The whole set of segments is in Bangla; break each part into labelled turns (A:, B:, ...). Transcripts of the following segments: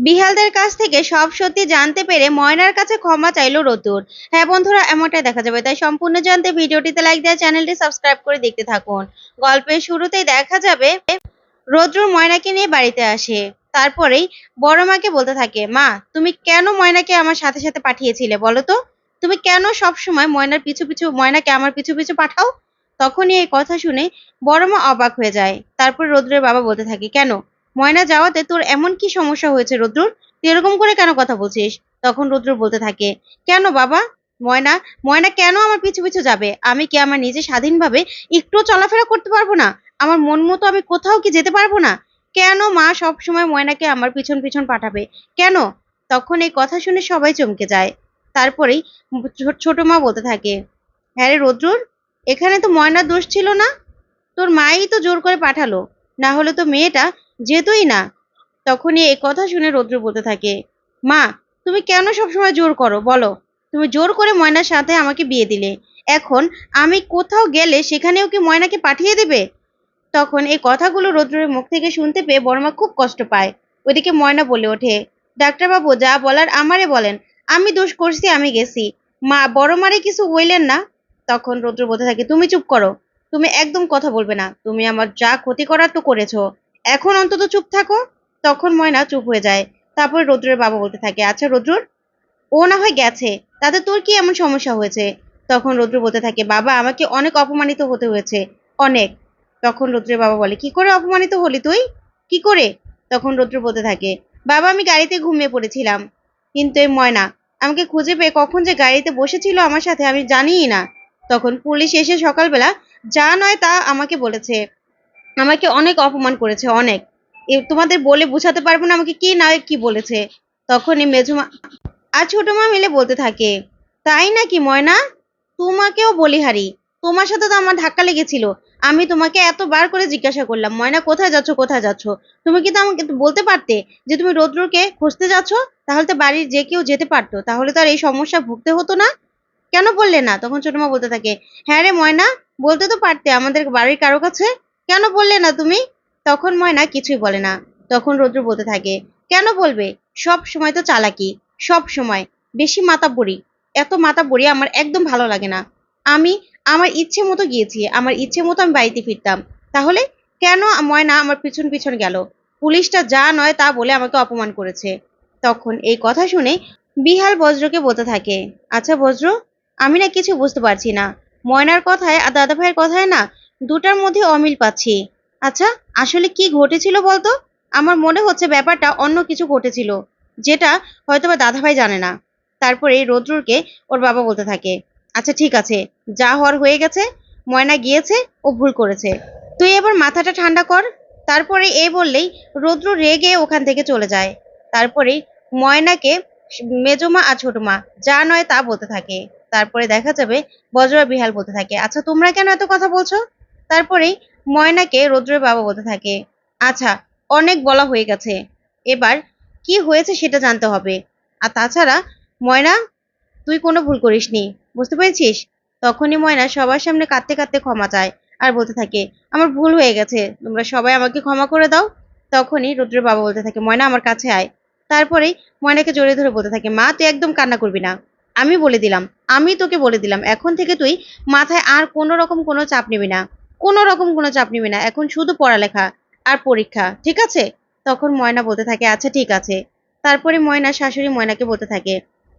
A: বিহালদের কাছ থেকে সব সত্যি জানতে পেরে ময়নার কাছে ক্ষমা চাইলো রতুর। হ্যাঁ বন্ধুরা, এমনটাই দেখা যাবে। তাই সম্পূর্ণ জানতে ভিডিওটিতে লাইক দেওয়া চ্যানেলটি সাবস্ক্রাইব করে দেখতে থাকুন। গল্পের শুরুতেই দেখা যাবে রদ্রুর ময়নাকে নিয়ে বাড়িতে আসে। তারপরেই বড় মাকে বলতে থাকে, মা, তুমি কেন ময়নাকে আমার সাথে সাথে পাঠিয়েছিলে বলো তো? তুমি কেন সব সময় ময়নার পিছু পিছু, ময়নাকে আমার পিছু পিছু পাঠাও? তখনই এই কথা শুনে বড় মা অবাক হয়ে যায়। তারপর রৌদ্রের বাবা বলতে থাকে, কেন? ময়না যাওয়াতে তোর এমন কি সমস্যা হয়েছে রুদ্রুর? তুই এরকম করে কেন কথা বলছিস? তখন রুদ্র বলতে থাকে, কেন বাবা? ময়না ময়না কেন আমার পিছু পিছু যাবে? আমি কি আমার নিজে স্বাধীনভাবে একটু চলাফেরা করতে পারব না? আমার মন মতো আমি কোথাও কি যেতে পারব না? কেন মা সব সময় ময়নাকে আমার পিছন পিছন পাঠাবে? কেন? তখন এই কথা শুনে সবাই চমকে যায়। তারপরেই ছোট মা বলতে থাকে হ্যাঁ রে রুদ্রুর, এখানে তো ময়নার দোষ ছিল না? তোর মাই তো জোর করে পাঠালো। না হলে তো মেয়েটা যেতই না। তখনই এই কথা শুনে রৌদ্র বলতে থাকে, মা, তুমি কেন সবসময় জোর করো? বলো। তুমি জোর করে ময়নার সাথে আমাকে বিয়ে দিলে। এখন আমি কোথাও গেলে সেখানেও কি ময়নাকে পাঠিয়ে দেবে? তখন এই কথাগুলো রৌদ্রের মুখ থেকে শুনতে পেয়ে বড়মা খুব কষ্ট পায়। ওইদিকে ময়না বলে ওঠে, ডাক্তারবাবু, যা বলার আমারে বলেন। আমি দোষ করছি, আমি গেছি। মা, বড় মারে কিছু বললেন না? তখন রৌদ্র বলতে থাকে, তুমি চুপ করো। তুমি একদম কথা বলবে না। তুমি আমার যা ক্ষতি করার তো করেছ। এখন অন্তত চুপ থাকো। তখন ময়না চুপ হয়ে যায়। তারপর রৌদ্রের বাবা বলতে থাকে আচ্ছা রৌদ্রর, ও না হয় গেছে। তাতে তোর কি এমন সমস্যা হয়েছে? তখন রৌদ্র বলতে থাকে, বাবা, আমাকে অনেক অপমানিত হতে হয়েছে। অনেক। তখন রৌদ্রের বাবা বলে, কি করে অপমানিত হলি তুই? কি করে? তখন রৌদ্র বলতে থাকে, বাবা, আমি গাড়িতে ঘুমিয়ে পড়েছিলাম। কিন্তু এই ময়না, আমাকে খুঁজে পেয়ে কখন যে গাড়িতে বসেছিল আমার সাথে আমি জানিই না। তখন পুলিশ এসে সকালবেলা, যা নয় তা আমাকে বলেছে। আমাকে অনেক অপমান করেছে, অনেক। তোমাদের বলে বোঝাতে পারব না, আমাকে কি না কি বলেছে? তখনই মেজমা, আর ছোট মা মিলে বলতে থাকে, তাই নাকি ময়না? তোমাকেও বলিহারি তোমার সাথে তো আমার ধাক্কা লেগেছিল। আমি তোমাকে এতবার করে জিজ্ঞাসা করলাম, ময়না, কোথায় যাচ্ছ কোথায় যাচ্ছ? তুমি কিন্তু আমাকে বলতে পারতে যে তুমি রৌদ্রকে খুঁজতে যাচ্ছ? তাহলে তো বাড়ির যে কেউ যেতে পারতো, তাহলে তো আর এই সমস্যা ভুগতে হতো না? কেন বললে না? তখন ছোট মা বলতে থাকে হ্যাঁ রে ময়না, বলতে তো পারতে, আমাদের বাড়ির কারও কাছে কেন বললে না তুমি? তখন ময়না কিছুই বলে না। তখন রৌদ্র বলতে থাকে, কেন বলবে? সব সময় তো চালাকি, সব সময়। বেশি মাথা পড়ি এত মাথা পড়ি আমার একদম ভালো লাগে না। আমি, আমার ইচ্ছে মতো গিয়েছি, আমার ইচ্ছে মতো আমি বাড়িতে ফিরতাম। তাহলে কেন ময়না আমার পিছন পিছন গেল? পুলিশটা যা নয় তা বলে আমাকে অপমান করেছে। তখন এই কথা শুনে বিহাল বজ্রকে বলতে থাকে আচ্ছা বজ্র, আমি না কিছু বুঝতে পারছি না। ময়নার কথায় আর দাদা ভাইয়ের কথায় না দুটার মধ্যে অমিল পাচ্ছি। আচ্ছা আসলে কি ঘটেছিল বলতো? আমার মনে হচ্ছে ব্যাপারটা অন্য কিছু ঘটেছিল, যেটা হয়তো বা দাদাভাই জানে না। তারপরে রৌদ্রকে ওর বাবা বলতে থাকে আচ্ছা ঠিক আছে, যা হওয়ার হয়ে গেছে, ময়না গিয়েছে ও ভুল করেছে। তুই এবার মাথাটা ঠান্ডা কর। তারপরে এ বললেই রৌদ্র রেগে ওখান থেকে চলে যায়। তারপরে ময়নাকে মেজমা আর ছোট মা যা নয় তা বলতে থাকে। তারপরে দেখা যাবে বজ্র বিহাল বলতে থাকে আচ্ছা তোমরা কেন এত কথা বলছো? তারপরেই ময়নাকে রৌদ্রের বাবা বলতে থাকে আচ্ছা অনেক বলা হয়ে গেছে। এবার কি হয়েছে সেটা জানতে হবে। আর তাছাড়া, ময়না, তুই কোনো ভুল করিসনি, বুঝতে পেরেছিস? তখনই ময়না সবার সামনে কাঁদতে কাঁদতে ক্ষমা চায় আর বলতে থাকে, আমার ভুল হয়ে গেছে, তোমরা সবাই আমাকে ক্ষমা করে দাও। তখনই রুদ্রের বাবা বলতে থাকে, ময়না, আমার কাছে আয়। তারপরেই ময়নাকে জড়িয়ে ধরে বলতে থাকে, মা, তুই একদম কান্না করবি না। আমি বলে দিলাম, আমি তোকে বলে দিলাম, এখন থেকে তুই মাথায় আর কোনো রকম কোনো চাপ নিবি না। কোনো রকম কোনো চাপ নিবি না। এখন শুধু পড়ালেখা আর পরীক্ষা, ঠিক আছে? তখন ময়না বলতে থাকে আচ্ছা ঠিক আছে। তারপরে ময়না, শাশুড়ি ময়নাকে বলতে থাকে,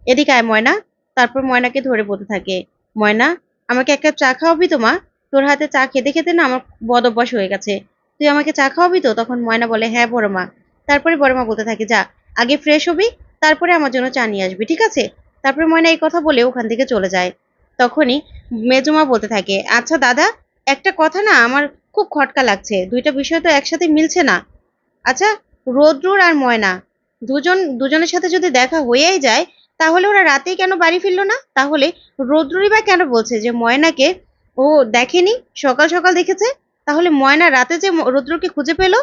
A: এদিকে আয় ময়না। তারপর ময়নাকে ধরে বলতে থাকে, ময়না, আমাকে এক কাপ চা খাওয়াবি তো, মা? তোর হাতে চা খেতে খেতে না আমার বদ অভ্যাস হয়ে গেছে। তুই আমাকে চা খাওয়াবি তো? তখন ময়না বলে হ্যাঁ বড় মা। তারপরে বড় মা বলতে থাকে, যা, আগে ফ্রেশ হবি, তারপরে আমার জন্য চা নিয়ে আসবি, ঠিক আছে? তারপরে ময়না এই কথা বলে ওখান থেকে চলে যায়। তখনই মেজমা বলতে থাকে আচ্ছা দাদা একটা কথা না আমার খুব খটকা লাগছে। দুইটা বিষয় তো একসাথে মিলছে না। আচ্ছা রোদ্রুর আর ময়না, দুজন, দুজনের সাথে যদি দেখা হয়েই যায়, তাহলে ওরা রাতেই কেন বাড়ি ফিরলো না? তাহলে রোদ্রুরই বা কেন বলছে যে ময়নাকে, ও দেখেনি, সকাল সকাল দেখেছে? তাহলে ময়না রাতে যে রুদ্রকে খুঁজে পেল?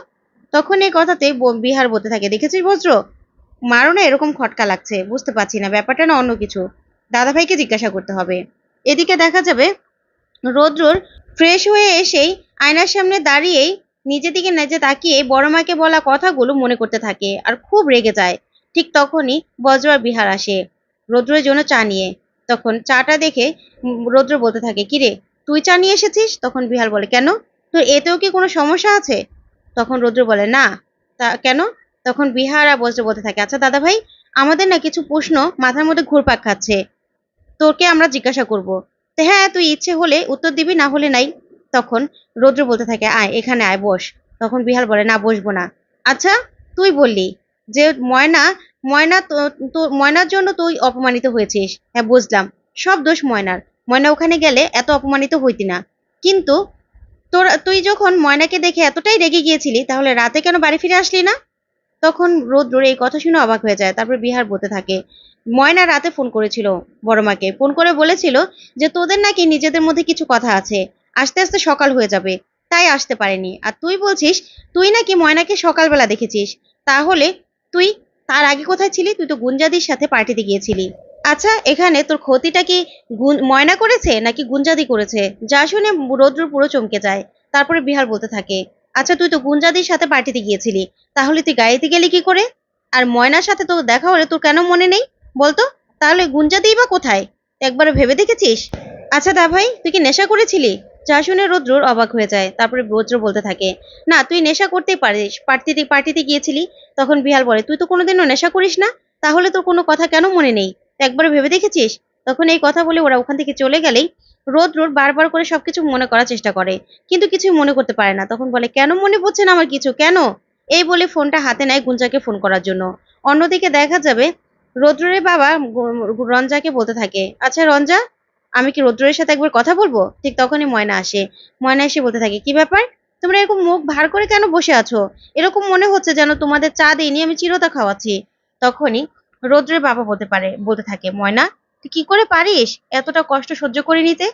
A: তখন এই কথাতে বিহার বলতে থাকে, দেখেছিস বজ্র? মারও না এরকম খটকা লাগছে, বুঝতে পারছি না, ব্যাপারটা না অন্য কিছু। দাদাভাইকে জিজ্ঞাসা করতে হবে। এদিকে দেখা যাবে রৌদ্রর ফ্রেশ হয়ে এসেই আয়নার সামনে দাঁড়িয়েই নিজের দিকে নিজে তাকিয়ে বড় মাকে বলা কথাগুলো মনে করতে থাকে আর খুব রেগে যায়। ঠিক তখনই বজ্র আর বিহার আসে। রৌদ্রের জন্য চা নিয়ে। তখন চাটা দেখে রৌদ্র বলতে থাকে কিরে তুই চা নিয়ে এসেছিস? তখন বিহার বলে, কেন? তোর এতেও কি কোনো সমস্যা আছে? তখন রৌদ্র বলে, না। তা কেন? তখন বিহার আর বজ্র বলতে থাকে আচ্ছা দাদা ভাই, আমাদের না কিছু প্রশ্ন মাথার মধ্যে ঘুরপাক খাচ্ছে। তোকে আমরা জিজ্ঞাসা করব। তো হ্যাঁ তুই ইচ্ছে হলে উত্তর দিবি, না হলে নাই। তখন রৌদ্র বলতে থাকে, আয়, এখানে আয়, বস। তখন বিহার বলে, না, বসবো না। আচ্ছা তুই বললি যে, ময়না ময়না তো- ময়নার জন্য তুই অপমানিত হয়েছিস। হ্যাঁ বুঝলাম, সব দোষ ময়নার। ময়না ওখানে গেলে এত অপমানিত হইতি না। কিন্তু তোর, তুই যখন ময়নাকে দেখে এতটাই রেগে গিয়েছিলি, তাহলে রাতে কেন বাড়ি ফিরে আসলি না? তখন রৌদ্র এই কথা শুনে অবাক হয়ে যায়। তারপর বিহার বলতে থাকে ময়না রাতে ফোন করেছিল বড় মাকে ফোন করে বলেছিল যে, তোদের নাকি নিজেদের মধ্যে কিছু কথা আছে। আস্তে আস্তে সকাল হয়ে যাবে। তাই আসতে পারেনি। আর তুই বলছিস, তুই নাকি ময়নাকে সকালবেলা দেখেছিস। তাহলে তুই তার আগে কোথায় ছিলি? তুই তো গুঞ্জাদির সাথে পার্টিতে গিয়েছিলি। আচ্ছা এখানে তোর ক্ষতিটা কি ময়না করেছে নাকি গুঞ্জাদি করেছে? যা শুনে রৌদ্র পুরো চমকে যায়। তারপরে বিহার বলতে থাকে আচ্ছা তুই তো গুঞ্জাদির সাথে পার্টিতে গিয়েছিলি। তাহলে তুই গাড়িতে গেলি কি করে? আর ময়নার সাথে তো দেখা হলে তোর কেন মনে নেই? বলতো, তাহলে গুঞ্জাদিই বা কোথায়? একবার ভেবে দেখেছিস? আচ্ছা দা ভাই, তুই কি নেশা করেছিলি? যা শুনে রৌদ্রর অবাক হয়ে যায়, তারপরে রৌদ্র বলতে থাকে, না, তুই নেশা করতেই পারিস, পার্টিতে পার্টিতে গিয়েছিলি, তখন বিহাল বলে, তুই তো কোনোদিনও নেশা করিস না? তাহলে তোর কোনো কথা কেন মনে নেই? একবার ভেবে দেখেছিস? তখন এই কথা বলে ওরা ওখান থেকে চলে গেলেই রৌদ্র বারবার করে সবকিছু মনে করার চেষ্টা করে, কিন্তু কিছুই মনে করতে পারে না। তখন বলে, কেন মনে পড়ছে না আমার কিছু? কেন? এই বলে ফোনটা হাতে নেয় গুঞ্জাকে ফোন করার জন্য। অন্যদিকে দেখা যাবে রৌদ্রের বাবা রঞ্জাকে বলতে থাকে আচ্ছা রঞ্জা, আমি কি রৌদ্রের সাথে একবার কথা বলব? ঠিক তখনই ময়না আসে। ময়না এসে বলতে থাকে, কি ব্যাপার? তোমরা এরকম মুখ ভার করে কেন বসে আছো? এরকম মনে হচ্ছে যেন তোমাদের চা দিইনি, আমি চিরতা খাওয়াচ্ছি। তখনই রৌদ্রের বাবা বলতে পারে, বলতে থাকে, ময়না, তুই কি করে পারিস এতটা কষ্ট সহ্য করে নিতে?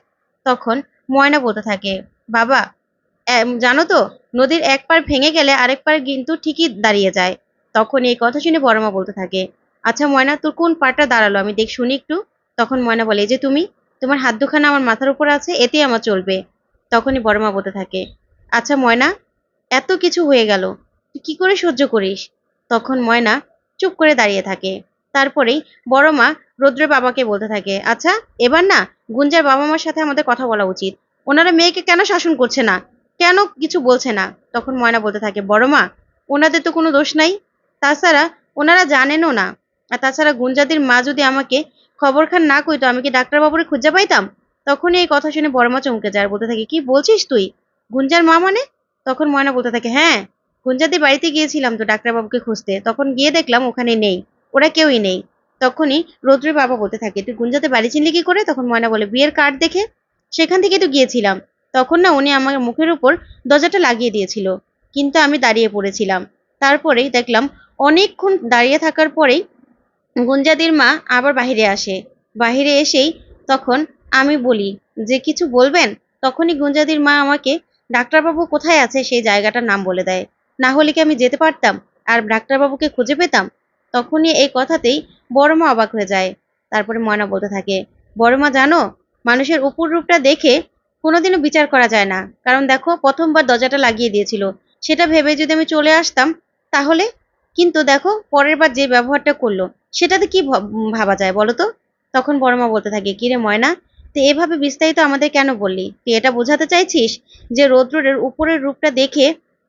A: তখন ময়না বলতে থাকে, বাবা জানো তো, নদীর এক পার ভেঙে গেলে আরেক পার কিন্তু ঠিকই দাঁড়িয়ে যায়। তখন এই কথা শুনে বড়মা বলতে থাকে আচ্ছা ময়না, তোর কোন পাটা দাঁড়াল? আমি দেখ, শুনি একটু। তখন ময়না বলে যে তুমি, তোমার হাত দুখানা আমার মাথার উপর আছে, এতেই আমার চলবে। তখনই বড়মা বলতে থাকে আচ্ছা ময়না, এত কিছু হয়ে গেল, তুই কি করে সহ্য করিস? তখন ময়না চুপ করে দাঁড়িয়ে থাকে। তারপরেই বড় মা রৌদ্রের বাবাকে বলতে থাকে আচ্ছা এবার না, গুঞ্জার বাবা মার সাথে আমাদের কথা বলা উচিত। ওনারা মেয়েকে কেন শাসন করছে না? কেন কিছু বলছে না? তখন ময়না বলতে থাকে, বড় মা, ওনাদের তো কোনো দোষ নাই। তাছাড়া ওনারা জানেনও না। আর তাছাড়া গুঞ্জাদির মা যদি আমাকে খবরখান না কইতো, আমি কি ডাক্তারবাবুরে খুঁজে পাইতাম? তখনই এই কথা শুনে বড় মা চমকে যায় বলতে থাকে, কি বলছিস তুই? গুঞ্জার মা মানে? তখন ময়না বলতে থাকে হ্যাঁ গুঞ্জাদির বাড়িতে গিয়েছিলাম তো ডাক্তারবাবুকে খুঁজতে। তখন গিয়ে দেখলাম ওখানে নেই, ওরা কেউই নেই। তখনই রৌদ্রের বাবা বলতে থাকে, তুই গুঞ্জাতে বাড়ি চিনলি কি করে? তখন ময়না বলে, বিয়ের কার্ড দেখে সেখান থেকে তো গিয়েছিলাম। তখন না উনি আমার মুখের উপর দরজাটা লাগিয়ে দিয়েছিল, কিন্তু আমি দাঁড়িয়ে পড়েছিলাম। তারপরেই দেখলাম অনেকক্ষণ দাঁড়িয়ে থাকার পরেই গুঞ্জাদির মা আবার বাইরে আসে। বাইরে এসেই তখন আমি বলি, যে কিছু বলবেন? তখনই গুঞ্জাদির মা আমাকে, ডাক্তারবাবু কোথায় আছে? সেই জায়গাটার নাম বলে দেয়। না হলে কি আমি যেতে পারতাম? আর ডাক্তারবাবুকে খুঁজে পেতাম? তখনই এই কথাতেই বড় মা অবাক হয়ে যায়। তারপরে ময়না বলতে থাকে, বড় মা, জানো, মানুষের উপর রূপটা দেখে কোনোদিনও বিচার করা যায় না। কারণ দেখো, প্রথমবার দরজাটা লাগিয়ে দিয়েছিল। সেটা ভেবে যদি আমি চলে আসতাম, তাহলে কিন্তু দেখো, পরের বার যে ব্যবহারটা করল সেটাতে কি ভাব- যায় বলো তো? তখন বড় মা বলতে থাকে, কিরে ময়না তো এভাবে বিস্তারিত আমাদের কেন বললি? তুই এটা বোঝাতে চাইছিস যে রৌদ্রের উপরের রূপটা দেখে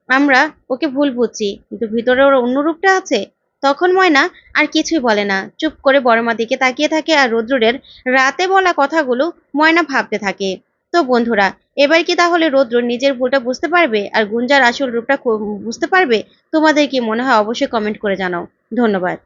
A: আমরা ওকে ভুল বুঝছি, কিন্তু ভিতরে ওর অন্য রূপটা আছে? তখন ময়না আর কিছুই বলে না। চুপ করে বড় মা দিকে তাকিয়ে থাকে আর রৌদ্রের রাতে বলা কথাগুলো ময়না ভাবতে থাকে। তো বন্ধুরা, এবার কি তাহলে রৌদ্র নিজের ভুলটা বুঝতে পারবে আর গুঞ্জার আসল রূপটা বুঝতে পারবে? তোমাদের কি মনে হয় অবশ্যই কমেন্ট করে জানাও। ধন্যবাদ।